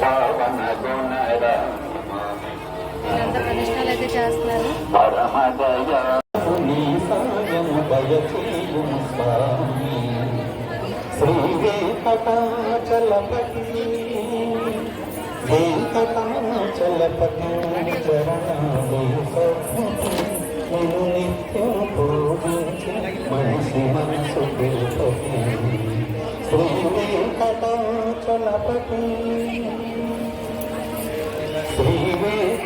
పవన గుణర వీళ్ళంతా ప్రదర్శనలు అయితే చేస్తున్నారు పరమదయ వెంకటాచలపతి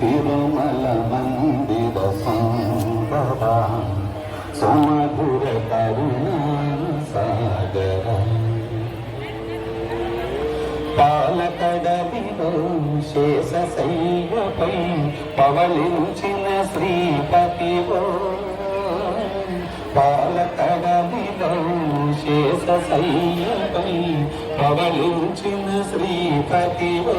తిరుమల మందిర సుందర సుమధుర కరుణ సాగర పాలకడవిలో శేషశయ్యపై పవలించిన శ్రీపతివో పాలకడవిలో శేషశయ్యపై పవలించిన శ్రీపతివో.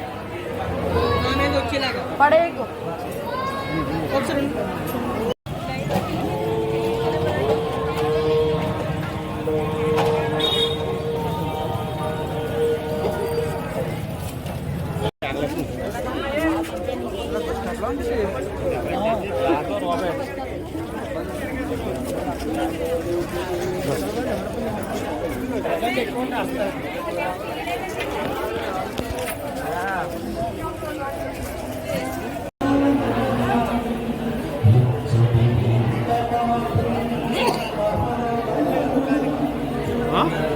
पड़ेगा Thank you. な？